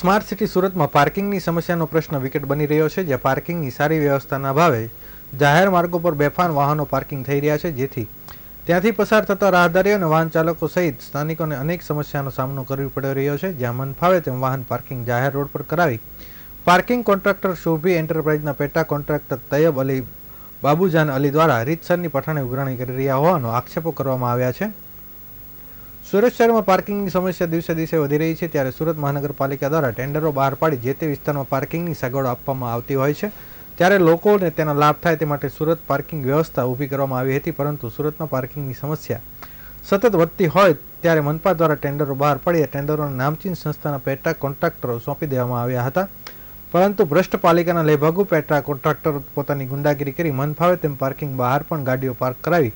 Smart city સુરતમાં પાર્કિંગની સમસ્યાનો પ્રશ્ન વિકટ બની રહ્યો છે, જ્યાં પાર્કિંગની સારી વ્યવસ્થાના ભાવે જાહેર માર્ગો પર બેફાન વાહનો પાર્કિંગ થઈ રહ્યા છે. જેથી ત્યાંથી પસાર થતા રાહદારીઓ અને વાહન ચાલકો સહિત સ્થાનિકોને અનેક સમસ્યાનો સામનો કરવી પડી રહ્યો છે, જ્યાં મન ફાવે તેમ વાહન પાર્કિંગ જાહેર રોડ પર કરાવી પાર્કિંગ કોન્ટ્રાક્ટર શોભી એન્ટરપ્રાઇઝના પેટા કોન્ટ્રાક્ટર તૈયબ અલી બાબુજાન અલી દ્વારા રીતસરની પઠાણે ઉઘરાણી કરી રહ્યા હોવાનો આક્ષેપો કરવામાં આવ્યા છે. સુરત શહેરમાં પાર્કિંગની સમસ્યા દિવસે દિવસે વધી રહી છે. ત્યારે સુરત મહાનગરપાલિકા દ્વારા ટેન્ડરો બહાર પાડી જે તે વિસ્તારમાં પાર્કિંગની સગવડ આપવામાં આવતી હોય છે. ત્યારે લોકોને તેનો લાભ થાય તે માટે સુરત પાર્કિંગ વ્યવસ્થા ઊભી કરવામાં આવી હતી, પરંતુ સુરતમાં પાર્કિંગની સમસ્યા સતત વધતી હોય ત્યારે મનપા દ્વારા ટેન્ડરો બહાર પાડી ટેન્ડરોને નામચીન સંસ્થાના પેટા કોન્ટ્રાક્ટરો સોંપી દેવામાં આવ્યા હતા. પરંતુ ભ્રષ્ટ પાલિકાના લેભાગુ પેટા કોન્ટ્રાક્ટર પોતાની ગુંડાગીરી કરી મનફાવે તેમ પાર્કિંગ બહાર પણ ગાડીઓ પાર્ક કરાવી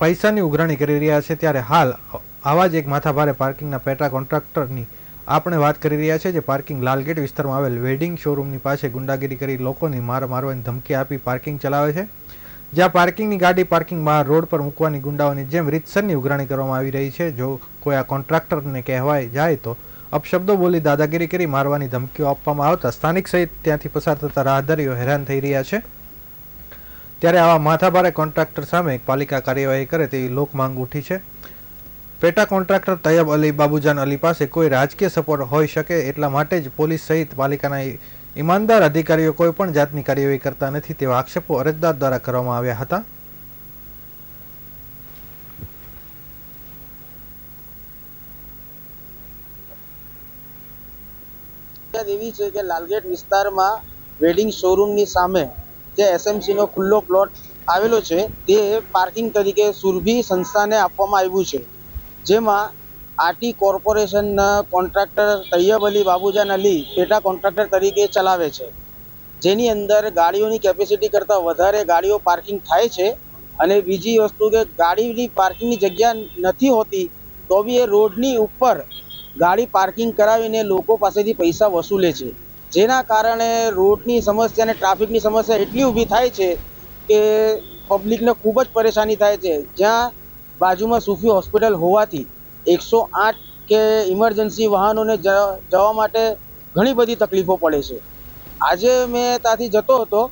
પૈસાની ઉઘરાણી કરી રહ્યા છે ત્યારે હાલ આવા જ એક માથાભારે પાર્કિંગના પેટા કોન્ટ્રાક્ટરની આપણે વાત કરી રહ્યા છે, જે પાર્કિંગ લાલગેટ વિસ્તારમાં આવેલ વેડિંગ શોરૂમની પાસે ગુંડાગીરી કરી લોકોની માર મારવાની ધમકી આપી પાર્કિંગ ચલાવે છે. જ્યાં પાર્કિંગની ગાડી પાર્કિંગ બહાર રોડ પર મૂકવાની ગુંડાઓની જેમ રીતસરની ઉઘરાણી કરવામાં આવી રહી છે. જો કોઈ આ કોન્ટ્રાક્ટરને કહેવાય જાય તો અપશબ્દો બોલી દાદાગીરી કરી મારવાની ધમકીઓ આપવામાં આવતા સ્થાનિક સહિત ત્યાંથી પસાર થતા રાહદારીઓ હેરાન થઈ રહ્યા છે. ત્યારે આવા માથાભારે કોન્ટ્રાક્ટર સામે પાલિકા કાર્યવાહી કરે તેવી લોકમાંગ ઉઠી છે. પેટા કોન્ટ્રાક્ટર તૈયબ અલી બાબુજાન અલી પાસે કોઈ રાજકીય સપોર્ટ હોઈ શકે એટલા માટે જ પોલીસ સહિત પાલિકાના ઈમાનદાર અધિકારીઓ કોઈ પણ જાતની કાર્યવાહી કરતા નથી તેવા આક્ષેપો અરજદાર દ્વારા કરવામાં આવ્યા હતા. એવી છે કે લાલગેટ વિસ્તારમાં વેડિંગ શોરૂમની સામે જે એસએમસી નો ખુલ્લો પ્લોટ આવેલો છે, તે પાર્કિંગ તરીકે સુરભી સંસ્થાને આપવામાં આવ્યું છે. જેમાં આરટી કોર્પોરેશનના કોન્ટ્રાક્ટર તૈયબ અલી બાબુજાન અલી પેટા કોન્ટ્રાક્ટર તરીકે ચલાવે છે. જેની અંદર ગાડીઓની કેપેસિટી કરતાં વધારે ગાડીઓ પાર્કિંગ થાય છે અને બીજી વસ્તુ કે ગાડીની પાર્કિંગની જગ્યા નથી હોતી, તો બી એ રોડની ઉપર ગાડી પાર્કિંગ કરાવીને લોકો પાસેથી પૈસા વસૂલે છે. જેના કારણે રોડની સમસ્યા અને ટ્રાફિકની સમસ્યા એટલી ઊભી થાય છે કે પબ્લિકને ખૂબ જ પરેશાની થાય છે. જ્યાં બાજુમાં સુફી હોસ્પિટલ હોવાથી એકસો આઠ કે ઇમરજન્સી વાહનોને જવા માટે ઘણી બધી તકલીફો પડે છે. આજે મેં ત્યાંથી જતો હતો,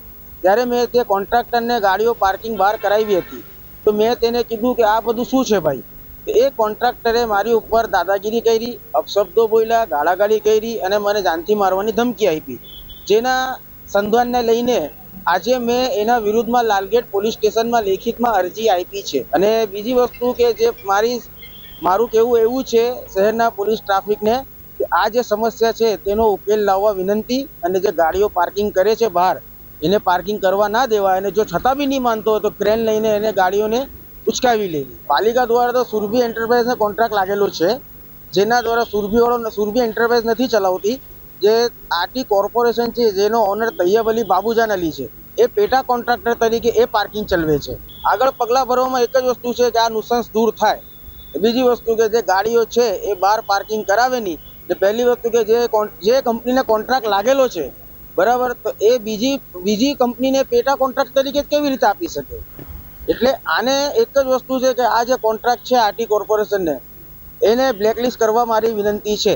ત્યારે મેં તે કોન્ટ્રાક્ટરને ગાડીઓ પાર્કિંગ બહાર કરાવી હતી. તો મેં તેને કીધું કે આ બધું શું છે ભાઈ? એ કોન્ટ્રાક્ટરે મારી ઉપર દાદાગીરી કરી, અપશબ્દો બોલ્યા, ગાળાગાળી કરી અને મને જાનથી મારવાની ધમકી આપી. જેના સંધાનને લઈને આજે મેં એના વિરુદ્ધમાં લાલગેટ પોલીસ સ્ટેશનમાં લેખિતમાં અરજી આપી છે. અને બીજી વસ્તુ કે જે મારી મારું કહેવું એવું છે શહેરના પોલીસ ટ્રાફિકને કે આ જે સમસ્યા છે તેનો ઉકેલ લાવવા વિનંતી અને જે ગાડીઓ પાર્કિંગ કરે છે બહાર, એને પાર્કિંગ કરવા ના દેવાય અને જો છતાં બી નહીં માનતો હોય તો ક્રેન લઈને એને ગાડીઓને ઉચકાવી લેવી. પાલિકા દ્વારા તો સુરભી એન્ટરપ્રાઇઝને કોન્ટ્રાક્ટ લાગેલો છે, જેના દ્વારા સુરભીવાળો સુરભી એન્ટરપ્રાઇઝ નથી ચલાવતી, જે આરટી કોર્પોરેશન છે, જેનો ઓનર તૈયબ અલી બાબુજાન અલી છે, એ પેટા કોન્ટ્રાક્ટર તરીકે એ પાર્કિંગ ચલાવે છે. આગળ પગલાં ભરવામાં એક જ વસ્તુ છે કે આ નુસન્સ દૂર થાય. બીજી વસ્તુ કે જે ગાડીઓ છે, એ બહાર પાર્કિંગ કરાવે નહીં. એટલે પહેલી વસ્તુ કે જે જે કંપનીને કોન્ટ્રાક્ટ લાગેલો છે, બરાબર? તો એ બીજી બીજી કંપનીને પેટા કોન્ટ્રાક્ટ તરીકે કેવી રીતે આપી શકે? એટલે આને એક જ વસ્તુ છે કે આ જે કોન્ટ્રાક્ટ છે આરટી કોર્પોરેશનને, એને બ્લેકલિસ્ટ કરવા મારી વિનંતી છે.